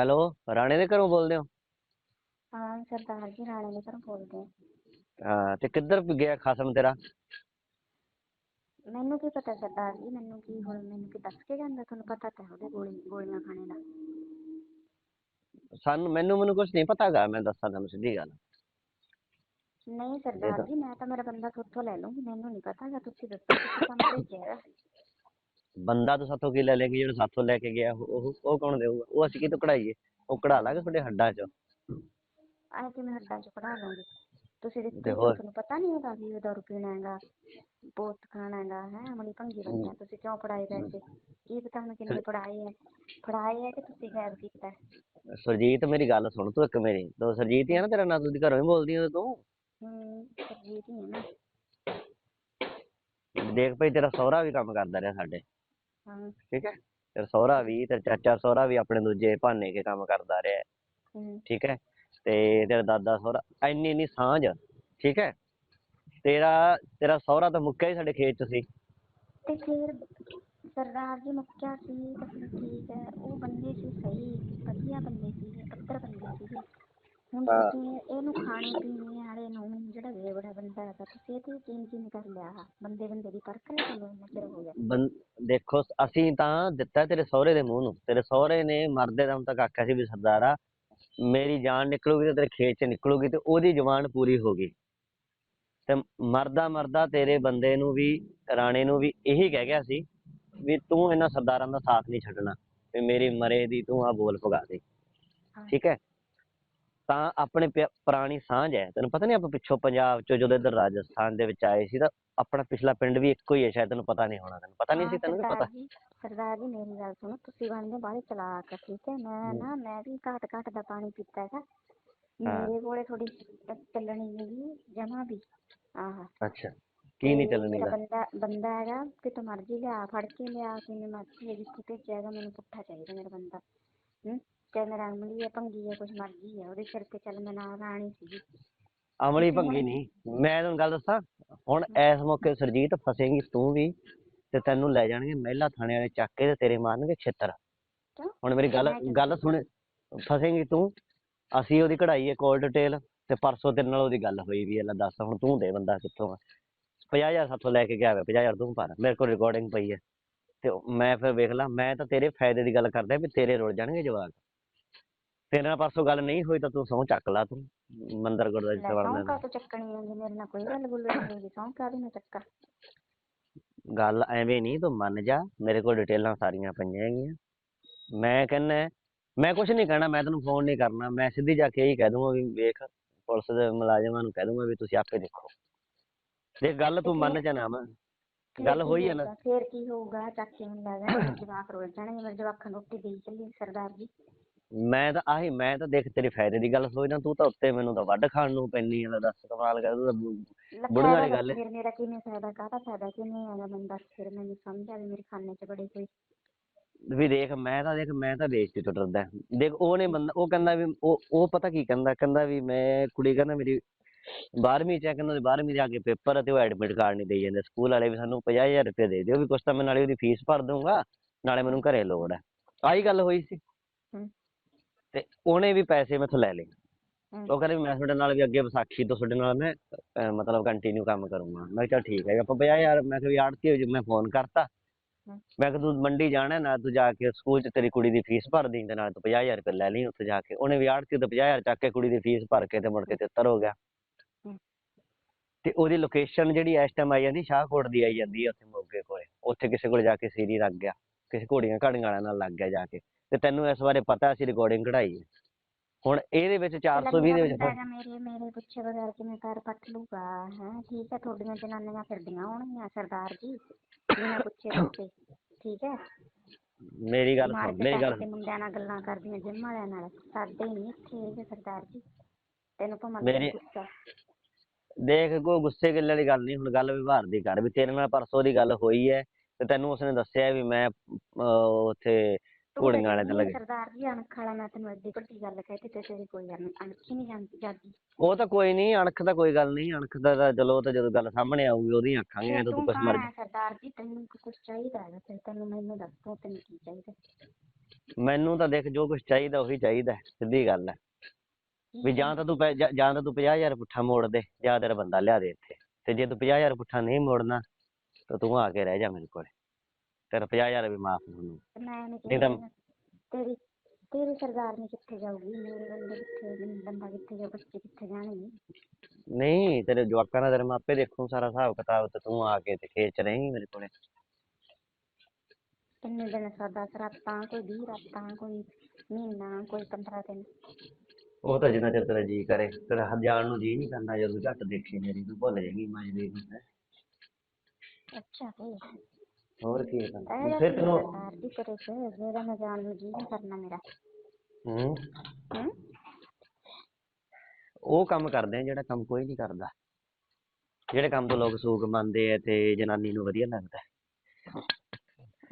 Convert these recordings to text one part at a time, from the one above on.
Hello ਰਾਣੇ ਦੇ ਘਰੋਂ ਬੋਲਦੇ ਹੋ? ਹਾਂ ਸਰਦਾਰ ਜੀ ਰਾਣੇ ਦੇ ਘਰੋਂ ਬੋਲਦੇ ਆ। ਹਾਂ ਤੇ ਕਿੱਧਰ ਗਿਆ ਖਸਮ ਤੇਰਾ? ਮੈਨੂੰ ਕੀ ਪਤਾ ਸਰਦਾਰ ਜੀ ਮੈਨੂੰ ਕੀ ਹੁਣ ਮੈਨੂੰ ਕੀ ਦੱਸ ਕੇ ਜਾਂਦਾ? ਤੁਹਾਨੂੰ ਪਤਾ ਤਾਂ ਹੈ ਉਹਦੇ ਗੋਲੀ ਗੋਲੀਆਂ ਖਾਣੇ ਦਾ। ਸਾਨੂੰ ਮੈਨੂੰ ਮੈਨੂੰ ਕੁਝ ਨਹੀਂ ਪਤਾਗਾ ਮੈਂ ਦੱਸਾਂ ਤੁਹਾਨੂੰ ਸਿੱਧੀ ਗੱਲ। ਨਹੀਂ ਸਰਦਾਰ ਤਾਂ- ਜੀ ਮੈਂ ਤਾਂ ਮੇਰਾ ਬੰਦਾ ਤੁਹਾਥੋਂ ਲੈ ਲੂੰਗੀ ਮੈਨੂੰ ਨਹੀਂ ਪਤਾ ਗਾ ਤੁਸੀਂ ਦੱਸੋ ਤੁਸੀਂ ਕੰਮ ਭੇਜਿਆ। ਬੰਦਾ ਤਾਂ ਸਾਥੋਂ ਕੀ ਲੈ ਲੇਗੀ ਜਿਹੜਾ ਸਾਥੋਂ ਲੈ ਕੇ ਗਿਆ ਉਹ ਕੌਣ ਦੇਊਗਾ? ਉਹ ਅਸੀਂ ਕਿਤੋਂ ਕਢਾਈਏ? ਉਹ ਕਢਾ ਲਾਂਗੇ ਤੁਹਾਡੇ ਹੱਡਾਂ 'ਚ। ਆਏ ਕਿ ਮੈਂ ਹੱਡਾਂ ਚ ਪੜਾ ਲੂੰਗੀ? ਤੁਸੀਂ ਤੇ ਹੋਰ? ਤੁਹਾਨੂੰ ਪਤਾ ਨਹੀਂ ਹੈਗਾ ਵੀ ਉਹਦਾ ਰੁਪਈਆ ਹੈਗਾ ਪੋਸਟ ਖਾਣਾ ਹੈਗਾ ਹੈ ਅਮਲੀ ਭੰਗੀ ਬੰਦਾ ਤੁਸੀਂ ਕਿਉਂ ਪੜਾਏ ਪੈਸੇ? ਕੀ ਪਤਾ ਹੁਣ ਕਿੰਨੇ ਪੜਾਏ ਹੈ ਪੜਾਏ ਹੈ ਕਿ ਤੁਸੀਂ ਗਾਇਬ ਕੀਤਾ? ਹੈ? ਸੁਰਜੀਤ ਮੇਰੀ ਗੱਲ ਸੁਣ ਤੂੰ ਇੱਕ ਮੇਰੀ। ਤੂੰ ਸੁਰਜੀਤ ਹੀ ਆ ਨਾ ਤੇਰਾ ਨਾਂ ਤੂੰ ਘਰੋਂ ਹੀ ਬੋਲਦੀ ਆ ਤੂੰ। ਹੂੰ ਸਰਜੀਤ ਹੀ ਹੈ ਨਾ। ਦੇਖ ਭਈ ਤੇਰਾ ਸਹੁਰਾ ਵੀ ਕੰਮ ਕਰਦਾ ਰਿਹਾ ਸਾਡੇ। ਠੀਕ ਹੈ? ਤੇਰਾ ਸਹੁਰਾ ਵੀ ਤੇਰਾ ਚਾਚਾ ਸਹੁਰਾ ਵੀ ਆਪਣੇ ਦੂਜੇ ਭਾਨੇ ਕੇ ਕੰਮ ਕਰਦਾ ਰਿਹਾ ਠੀਕ ਹੈ? ਤੇ ਤੇਰਾ ਦਾਦਾ ਸਹੁਰਾ ਇੰਨੀ ਇੰਨੀ ਸਾਂਝ ਠੀਕ ਹੈ? ਤੇਰਾ ਤੇਰਾ ਸਹੁਰਾ ਤਾਂ ਮੁੱਕਿਆ ਹੀ ਸਾਡੇ ਖੇਤ 'ਚ ਸੀ। ਤੇ ਫਿਰ ਸਰਦਾਰ ਜੀ ਮੁੱਕਿਆ ਸੀ ਤਾਂ ਫਿਰ ਠੀਕ ਹੈ ਉਹ ਬੰਦੇ ਸੀ ਸਹੀ ਵਧੀਆ ਬੰਦੇ ਸੀ ਪੱਤਰ ਬੰਦੇ ਸੀ। ਹੁਣ। ਤੁਸੀਂ ਇਹਨੂੰ ਖਾਣੇ ਪੀਣੇ ਵਾਲੇ ਨੂੰ ਜਿਹੜਾ ਵੇਵੜਾ ਬੰਦਾ ਹੈਗਾ ਤੁਸੀਂ ਇਹ ਤੇ ਕਿਵੇਂ ਕਰ ਲਿਆ। ਬੰਦੇ ਬੰਦੇ ਦੀ ਪਰਖ ਨਹੀਂ ਇੰਨਾ ਚਿਰ ਹੋ ਗਿਆ। ਦੇਖੋ ਅਸੀਂ ਤਾਂ ਦਿੱਤਾ ਤੇਰੇ ਸਹੁਰੇ ਦੇ ਮੂੰਹ ਨੂੰ। ਤੇਰੇ ਸਹੁਰੇ ਨੇ ਮਰਦੇ ਦਮ ਤੱਕ ਆਖਿਆ ਸੀ ਵੀ ਸਰਦਾਰਾ ਮੇਰੀ ਜਾਨ ਨਿਕਲੂਗੀ ਤੇ ਤੇਰੇ ਖੇਤ 'ਚ ਨਿਕਲੂਗੀ ਤੇ ਉਹਦੀ ਜਵਾਨ ਪੂਰੀ ਹੋ ਗਈ। ਤੇ ਮਰਦਾ ਮਰਦਾ ਤੇਰੇ ਬੰਦੇ ਨੂੰ ਵੀ ਰਾਣੇ ਨੂੰ ਵੀ ਇਹੀ ਕਹਿ ਗਿਆ ਸੀ ਵੀ ਤੂੰ ਇਹਨਾਂ ਸਰਦਾਰਾਂ ਦਾ ਸਾਥ ਨਹੀਂ ਛੱਡਣਾ ਵੀ ਮੇਰੀ ਮਰੇ ਦੀ ਤੂੰ ਆ ਬੋਲ ਪਗਾ ਦੇ। ਠੀਕ ਹੈ? ਤਾਂ ਆਪਣੇ ਪੁਰਾਣੀ ਸਾਂਝ ਹੈ। ਤੈਨੂੰ ਪਤਾ ਨਹੀਂ ਆਪਾਂ ਪਿੱਛੋਂ ਪੰਜਾਬ ਚੋਂ ਜਦੋਂ ਇੱਧਰ ਰਾਜਸਥਾਨ ਦੇ ਵਿੱਚ ਆਏ ਸੀ ਤਾਂ ਆਪਣਾ ਪਿਛਲਾ ਪਿੰਡ ਵੀ ਇੱਕੋ ਹੀ ਹੈ ਸ਼ਾਇਦ ਤੈਨੂੰ ਪਤਾ ਨਹੀਂ ਹੋਣਾ। ਤੈਨੂੰ ਪਤਾ ਨਹੀਂ ਸੀ ਤੈਨੂੰ ਨੀ ਪਤਾ? ਸਰਦਾਰ ਜੀ ਸਰਦਾਰ ਜੀ ਮੇਰੀ ਗੱਲ ਸੁਣੋ ਤੁਸੀਂ ਬਣਦੇ ਬਾਹਲੇ ਚਲਾਕ ਠੀਕ ਹੈ? ਮੈਂ ਨਾ ਮੈਂ ਵੀ ਘਾਟ ਘਾਟ ਦਾ ਪਾਣੀ ਪੀਤਾ ਹੈਗਾ। ਮੇਰੇ ਕੋਲੇ ਥੋੜੀ ਚੱਲਣੀ ਨਹੀਂ ਜਮਾ ਵੀ। ਆਹ। ਅੱਛਾ। ਕੀ ਨਹੀਂ ਤੇ ਚੱਲਣੀ ਮੇਰਾ ਦਾ? ਬੰਦਾ ਬੰਦਾ ਹੈਗਾ ਕਿਤੋਂ ਮਰਜ਼ੀ ਲਿਆ ਫੜ ਕੇ ਲਿਆ ਕਿਵੇਂ ਮਰਜ਼ੀ ਜਿੱਥੇ ਭੇਜਿਆ ਹੈਗਾ ਮੈਨੂੰ ਪੁੱਠਾ ਚਾਹੀਦਾ ਮੇਰਾ ਬੰਦਾ। ਹੂੰ? ਅਮਲੀ ਭੰਗੀ ਹੈ ਕੁਛ ਮਰਜ਼ੀ ਹੈ ਉਹਦੇ ਸਿਰ ਤੇ ਚੱਲ ਮੈਂ ਨਾਲ ਰਾਣੀ ਸੀਗੀ। ਅਮਲੀ ਭੰਗੀ ਨਹੀਂ। ਮੈਂ ਤੁਹਾਨੂੰ ਗੱਲ ਦੱਸਾਂ ਹੁਣ ਇਸ ਮੌਕੇ ਸਰਜੀਤ ਫਸੇਂਗੀ ਤੂੰ ਵੀ ਤੇ ਤੈਨੂੰ ਲੈ ਜਾਣਗੇ ਮਹਿਲਾ ਥਾਣੇ ਵਾਲੇ ਚੱਕ ਕੇ ਤੇ ਤੇਰੇ ਮਾਰਨਗੇ ਛਿੱਤਰ? ਹੁਣ ਮੇਰੀ ਗੱਲ? ਗੱਲ ਸੁਣ ਫਸੇਂਗੀ ਤੂੰ ਅਸੀਂ ਉਹਦੀ ਕਢਾਈ ਹੈ ਕੋਲ ਡਿਟੇਲ ਤੇ ਪਰਸੋਂ ਤੇਰੇ ਨਾਲ ਉਹਦੀ ਗੱਲ ਹੋਈ ਵੀ ਹੈ ਲੈ ਦੱਸ ਹੁਣ ਤੂੰ ਦੇ ਬੰਦਾ ਕਿੱਥੋਂ ਆ? 50000 ਸਾਥੋਂ ਲੈ ਕੇ ਗਿਆ ਵਾ 50000 ਤੂੰ ਭਰ ਮੇਰੇ ਕੋਲ ਰਿਕਾਰਡਿੰਗ ਪਈ ਹੈ। ਤੇ ਮੈਂ ਫਿਰ ਵੇਖ ਲਾ ਮੈਂ ਤਾਂ ਤੇਰੇ ਫਾਇਦੇ ਦੀ ਗੱਲ ਕਰਦਾ ਵੀ ਤੇਰੇ ਰੁਲ ਜਾਣਗੇ ਜਵਾਕ। ਤੇਰੇ ਨਾਲ ਪਰਸੋਂ ਗੱਲ ਨਹੀਂ ਹੋਈ ਤਾਂ ਤੂੰ ਸਹੁੰ ਚੱਕ ਲਾ ਤੂੰ ਮੰਦਰ ਗੁਰਦੁਆਰੇ ਚ ਲੈ ਵੜਨਾ ਸੌਂ ਕਾ ਤੋਂ ਚੱਕਣੀ ਆਉਂਦੀ ਮੇਰੇ ਨਾਲ ਕੋਈ ਗੱਲ ਗੁੱਲ ਨਹੀਂ ਸੌਂ ਕਾ ਮੈਂ ਚੱਕਾ? ਗੱਲ ਐਵੇਂ ਨਹੀਂ ਤੂੰ ਮੰਨ ਜਾ ਮੇਰੇ ਕੋਲ ਡਿਟੇਲਾਂ ਸਾਰੀਆਂ ਪਈਆਂ ਹੈਗੀਆਂ। ਮੈਂ ਕਹਿੰਦਾ ਮੈਂ ਕੁਝ ਨਹੀਂ ਕਹਿਣਾ ਮੈਂ ਤੈਨੂੰ ਫੋਨ ਨਹੀਂ ਕਰਨਾ ਮੈਂ ਸਿੱਧੀ ਜਾ ਕੇ ਇਹੀ ਕਹਿ ਦੂੰਗਾ ਵੀ ਵੇਖ ਪੁਲਿਸ ਦੇ ਮੁਲਾਜ਼ਮਾਂ ਨੂੰ ਕਹਿ ਦੂੰਗਾ ਵੀ ਤੁਸੀਂ ਆਪੇ ਦੇਖੋ। ਦੇਖ ਗੱਲ ਤੂੰ ਮੰਨ ਜਾ ਨਾ ਮੈਂ ਗੱਲ ਕੀ ਹੋਈ ਹੈ ਨਾ? ਫਿਰ ਕੀ ਹੋਊਗਾ ਚਾਚੇ ਨੂੰ ਲੈ ਜਾਣਾ ਜਵਾਕ ਰੋਲ ਜਾਣਗੇ ਮੇਰੇ ਜਵਾਕਾਂ ਨੂੰ ਰੋਟੀ ਦੇਈ ਚੱਲੀ ਸਰਦਾਰ ਜੀ। ਮੈਂ ਤਾਂ ਆਹੀ ਮੈਂ ਤਾਂ ਦੇਖ ਤੇਰੇ ਫਾਇਦੇ ਦੀ ਗੱਲ ਸੋਚਦਾ ਤੂੰ ਤਾਂ ਉੱਤੇ ਮੈਨੂੰ ਤਾਂ ਵੱਢ ਖਾਣ ਨੂੰ ਪੈਣੀ ਆ ਦੱਸ ਕਮਾਲ ਕਰ ਤੂੰ ਤਾਂ ਬੁੜੀਆਂ ਵਾਲੀ ਗੱਲ। ਫਿਰ ਮੇਰਾ ਕਿਵੇਂ ਫਾਇਦਾ ਕਾਹਦਾ ਫਾਇਦਾ ਕਿਵੇਂ ਆਗਾ ਮੈਨੂੰ ਦੱਸ ਫਿਰ ਮੈਨੂੰ ਸਮਝ ਆਵੇ ਮੇਰੇ ਖਾਨੇ 'ਚ ਬੜੇ ਕੋਈ। ਵੀ ਦੇਖ ਮੈਂ ਤਾਂ ਦੇਖ ਮੈਂ ਤਾਂ ਬੇਇੱਜ਼ਤੀ ਤੋਂ ਡਰਦਾ ਦੇਖ ਉਹਨੇ ਬੰਦਾ ਉਹ ਕਹਿੰਦਾ ਵੀ ਉਹ ਉਹ ਪਤਾ ਕੀ ਕਹਿੰਦਾ? ਕਹਿੰਦਾ ਵੀ ਮੈਂ ਕੁੜੀ ਕਹਿੰਦਾ ਮੇਰੀ 12ਵੀਂ ਚ ਕਹਿੰਦਾ ਉਹਦੇ 12ਵੀਂ ਦੇ ਅੱਗੇ ਪੇਪਰ ਆ ਤੇ ਉਹ ਐਡਮਿਟ ਕਾਰਡ ਨਹੀਂ ਦੇਈ ਜਾਂਦੇ। ਸਕੂਲ ਵਾਲੇ ਵੀ ਸਾਨੂੰ 50000 ਰੁਪਏ ਦੇ ਦਿਓ ਵੀ ਕੁਛ ਤਾਂ ਮੈਂ ਨਾਲੇ ਉਹਦੀ ਫੀਸ ਭਰ ਦਊਂਗਾ ਨਾਲੇ ਮੈਨੂੰ ਘਰੇ ਲੋੜ ਹੈ ਆਹੀ ਗੱਲ ਹੋਈ ਸੀ। ਤੇ ਉਹਨੇ ਵੀ ਪੈਸੇ ਮੈਥੋਂ ਲੈ ਲਏ। ਉਹ ਕਹਿੰਦਾ ਵੀ ਮੈਂ ਤੁਹਾਡੇ ਨਾਲ ਵੀ ਅੱਗੇ ਵਿਸਾਖੀ ਤੋਂ ਤੁਹਾਡੇ ਨਾਲ ਮੈਂ ਅਹ ਮਤਲਬ ਕੰਟੀਨਿਊ ਕੰਮ ਕਰੂੰਗਾ। ਮੈਂ ਕਿਹਾ ਚੱਲ ਠੀਕ ਹੈ ਆਪਾਂ 50000 ਮੈਂ ਕਿਹਾ ਵੀ ਆੜਤੀ ਹੋ ਮੈਂ ਫੋਨ ਕਰਤਾ। ਮੈਂ ਕਿਹਾ ਤੂੰ ਮੰਡੀ ਜਾਣਾ ਨਾ ਤੂੰ ਜਾ ਕੇ ਸਕੂਲ 'ਚ ਤੇਰੀ ਕੁੜੀ ਦੀ ਫੀਸ ਭਰ ਦੇਈਂ ਤੇ ਨਾਲ ਤੂੰ 50000 ਰੁਪਏ ਲੈ ਲਈ ਉੱਥੇ ਜਾ ਕੇ। ਉਹਨੇ ਵੀ ਆੜਤੀ ਤੋਂ 50000 ਚੱਕ ਕੇ ਕੁੜੀ ਦੀ ਫੀਸ ਭਰ ਕੇ ਤੇ ਮੁੜ ਕੇ ਤਿੱਤਰ ਹੋ ਗਿਆ। ਤੇ ਉਹਦੀ ਲੋਕੇਸ਼ਨ ਜਿਹੜੀ ਇਸ ਟਾਈਮ ਆਈ ਜਾਂਦੀ ਸ਼ਾਹਕੋਟ ਦੀ ਆਈ ਜਾਂਦੀ ਹੈ ਉੱਥੇ ਮੋਗੇ ਕੋਲੇ। ਉੱਥੇ ਕਿਸੇ ਕੋਲ ਜਾ ਕੇ ਸੀਰੀ ਲੱਗ ਗਿਆ। ਕਿਸੇ ਘੋੜੀਆਂ ਘਾੜੀਆਂ ਵਾਲਿਆਂ ਨਾਲ ਲੱਗ ਗਿਆ ਜਾ ਕੇ। ਤੇ ਤੈਨੂੰ ਇਸ ਬਾਰੇ ਪਤਾ ਸੀ ਰਿਕਾਰਡਿੰਗ ਕਢਾਈ ਹੈ। ਹੁਣ ਇਹਦੇ ਵਿੱਚ 420 ਦੇ ਵਿੱਚ ਮੇਰੇ ਮੇਰੇ ਪੁੱਛੇ ਬਗੈਰ ਕਿਵੇਂ ਪੈਰ ਪੱਟ ਲੂਗਾ ਹੈ ਠੀਕ ਹੈ ਤੁਹਾਡੀਆਂ ਜਨਾਨੀਆਂ ਫਿਰਦੀਆਂ ਹੋਣਗੀਆਂ ਸਰਦਾਰ ਜੀ ਬਿਨਾਂ ਪੁੱਛੇ ਪੁੱਛੇ ਠੀਕ ਹੈ। ਮੇਰੀ ਗੱਲ ਸੁਣ ਕੇ ਮੇਰੀ ਗੱਲ ਮੁੰਡਿਆਂ ਨਾਲ ਗੱਲਾਂ ਕਰਦੀਆਂ ਜਿੰਮ ਵਾਲਿਆਂ ਨਾਲ ਸਾਡੇ ਨਹੀਂ ਇੱਥੇ ਹੈਗੇ ਸਰਦਾਰ ਜੀ। ਤੈਨੂੰ ਭਾਵੇਂ ਮੇਰੀ- ਦੇਖ ਕੋਈ ਗੁੱਸੇ ਗਿੱਲੇ ਵਾਲੀ ਗੱਲ ਨਹੀਂ ਹੁਣ ਗੱਲ ਵਿਵਹਾਰ ਦੀ ਕਰ ਵੀ ਤੇਰੇ ਨਾਲ ਪਰਸੋਂ ਦੀ ਗੱਲ ਹੋਈ ਹੈ ਤੇ ਤੈਨੂੰ ਉਸਨੇ ਦੱਸਿਆ ਵੀ ਮੈਂ ਉੱਥੇ ਤੂੰ ਘੋੜੀਆਂ ਤਾਂ ਵਾਲੇ ਤੇ ਕਹਿੰਦੀ ਲੱਗੇ। ਸਰਦਾਰ ਜੀ ਅਣਖ ਵਾਲਾ ਮੈਂ ਤੈਨੂੰ ਐਡੀ ਵੱਡੀ ਗੱਲ ਕਹਿ ਤੇ ਤੇਰੀ ਕੋਈ ਅਣ- ਅਣਖ ਹੀ ਨਹੀਂ ਜਾਂਦੀ ਜਾਂਦੀ ਉਹ ਤਾਂ ਕੋਈ ਨਹੀਂ ਅਣਖ ਦਾ ਕੋਈ ਗੱਲ ਨਹੀਂ ਅਣਖ ਦਾ ਤਾਂ ਚਲੋ ਉਹ ਤਾਂ ਜਦੋਂ ਗੱਲ ਸਾਹਮਣੇ ਆਊਗੀ ਉਹਦੀ ਆਖਾਂਗੇ ਜਦੋਂ ਤੂੰ ਤੂੰ ਕੁਛ ਮਰਜ਼ੀ ਸਰਦਾਰ ਜੀ ਤੈਨੂੰ ਕੁਝ ਚਾਹੀਦਾ ਹੈ ਫਿਰ ਤੈਨੂੰ ਮੈਨੂੰ ਦੱਸ ਦੋ ਤੈਨੂੰ ਕੀ ਚਾਹੀਦਾ? ਮੈਨੂੰ ਤਾਂ ਦੇਖ ਜੋ ਕੁਝ ਚਾਹੀਦਾ ਉਹੀ ਚਾਹੀਦਾ ਸਿੱਧੀ ਗੱਲ ਹੈ। ਵੀ ਜਾਂ ਤਾਂ ਤੂੰ ਪੈ- ਜਾਂ ਜਾਂ ਤਾਂ ਤੂੰ 50000 ਪੁੱਠਾ ਮੋੜ ਦੇ ਜਾਂ ਤੇਰਾ ਬੰਦਾ ਲਿਆ ਦੇ ਇੱਥੇ। ਤੇ ਜੇ ਤੂੰ 50000 ਪੁੱਠਾ ਨਹੀਂ ਮੋੜਨਾ ਤਾਂ ਤੂੰ ਆ ਕੇ ਰਹਿ ਜਾ ਮੇਰੇ ਕੋਲੇ। ਤੇਰਾ 50000 ਵੀ ਮਾਫ ਮੈਨੂੰ ਤੇ ਮੈਂ ਨਹੀਂ ਨਹੀਂ ਤਾਂ- ਤੇਰੀ ਤੇਰੀ ਸਰਦਾਰਨੀ ਕਿੱਥੇ ਜਾਊਗੀ ਮੇਰੇ ਬੰਦੇ ਕਿੱਥੇ ਬੰਦਾ ਕਿੱਥੇ ਜਾ ਬੱਚੇ ਕਿੱਥੇ ਜਾਣਗੇ ਨਹੀਂ ਤੇਰੇ ਜਵਾਕਾਂ ਦਾ ਤੇਰੇ ਮੈਂ ਆਪੇ ਦੇਖੂ ਸਾਰਾ ਹਿਸਾਬ ਕਿਤਾਬ ਤੇ ਤੂੰ ਆ ਕੇ ਤੇ ਖੇਤ ਚ ਰਹੇਂਗੀ ਮੇਰੇ ਕੋਲੇ। ਕਿੰਨੇ ਦਿਨ ਸਾਦਾ ਰਾਤਾਂ ਕੋਈ 20 ਰਾਤਾਂ ਕੋਈ ਮਹੀਨਾ ਕੋਈ 15 ਦਿਨ। ਉਹ ਤਾਂ ਜਿੰਨਾ ਚਿਰ ਤੇਰਾ ਜੀ ਕਰੇ ਤੇਰਾ ਜਾਣ ਨੂੰ ਜੀ ਨਹੀਂ ਕਰਦਾ ਜਦੋਂ ਝੱਟ ਦੇਖੀ ਮੇਰੀ ਤੂੰ ਭੁੱਲ ਜਾਏਗੀ ਮਜਦੇ ਨੂੰ ਹੈਂ। ਅੱਛਾ ਫੇਰ। ਹੋਰ ਕੀ ਕਰਨਾ? ਫਿਰ ਤੈਨੂੰ ਜੀ ਤੇਰੇ ਚ ਜਿਹੜਾ ਮੈਂ ਜਾਣ ਨੂੰ ਜੀ ਕਰਨਾ ਮੇਰਾ। ਹੂੰ। ਹੂੰ। ਉਹ ਕੰਮ ਕਰਦੇ ਆ ਜਿਹੜਾ ਕੰਮ ਕੋਈ ਨਹੀਂ ਕਰਦਾ। ਜਿਹੜੇ ਕੰਮ ਤੋਂ ਲੋਕ ਸੂਖ ਮੰਨਦੇ ਆ ਤੇ ਜਨਾਨੀ ਨੂੰ ਵਧੀਆ ਲੱਗਦਾ। ਹੈ।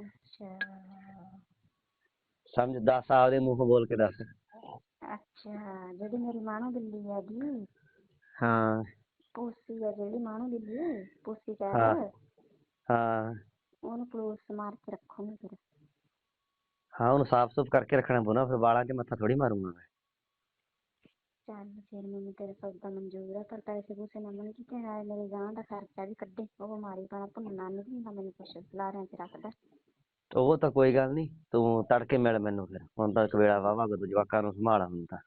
ਅੱਛਾ। ਸਮਝ ਦੱਸ ਆਪਦੇ ਮੂੰਹੋਂ ਬੋਲ ਕੇ ਦੱਸ। ਅੱਛਾ ਜਿਹੜੀ ਮੇਰੀ ਮਾਣੋ ਬਿੱਲੀ ਹੈਗੀ। ਹਾਂ। ਪੂਸੀ ਆ ਜਿਹੜੀ ਮਾਣੋ ਬਿੱਲੀ ਪੂਸੀ ਹਾਂ। ਕਹਿ ਹਾਂ। ਉਹਨੂੰ ਸਾਫ਼ ਸੁਥ ਕਰਕੇ ਰੱਖਣਾ ਪਊ ਨਾ ਫਿਰ ਵਾਲਾਂ 'ਚ ਮੱਥਾ ਥੋੜੀ ਮਾਰੂੰਗਾ ਮੈਂ। ਚੱਲ ਫਿਰ ਮੈਨੂੰ ਤੇਰੇ ਸੌਦਾ ਮਨਜ਼ੂਰ ਹੈ ਪਰ ਪੈਸੇ ਪੂਸੇ ਨਾ ਮੰਗੀ ਤੇ ਨਾਲ ਮੇਰੇ ਗਾਂ ਦਾ ਖਰਚਾ ਵੀ ਕੱਢੇ ਉਹ ਬਿਮਾਰੀ ਪਾਣਾ ਭੁੰਨਣਾ ਨਹੀਂ ਹੁੰਦਾ ਮੈਨੂੰ ਕੁਛ ਲਾਰਿਆਂ 'ਚ ਰੱਖਦਾ। ਉਹ ਤਾਂ ਕੋਈ ਗੱਲ ਨਹੀਂ ਤੂੰ ਤੜਕੇ ਮਿਲ ਮੈਨੂੰ ਫਿਰ ਹੁਣ ਤਾਂ ਵੇਲਾ ਵਾਵਾ ਜਵਾਕਾਂ ਨੂੰ ਸੰਭਾਲ ਹੁਣ ਤਾਂ।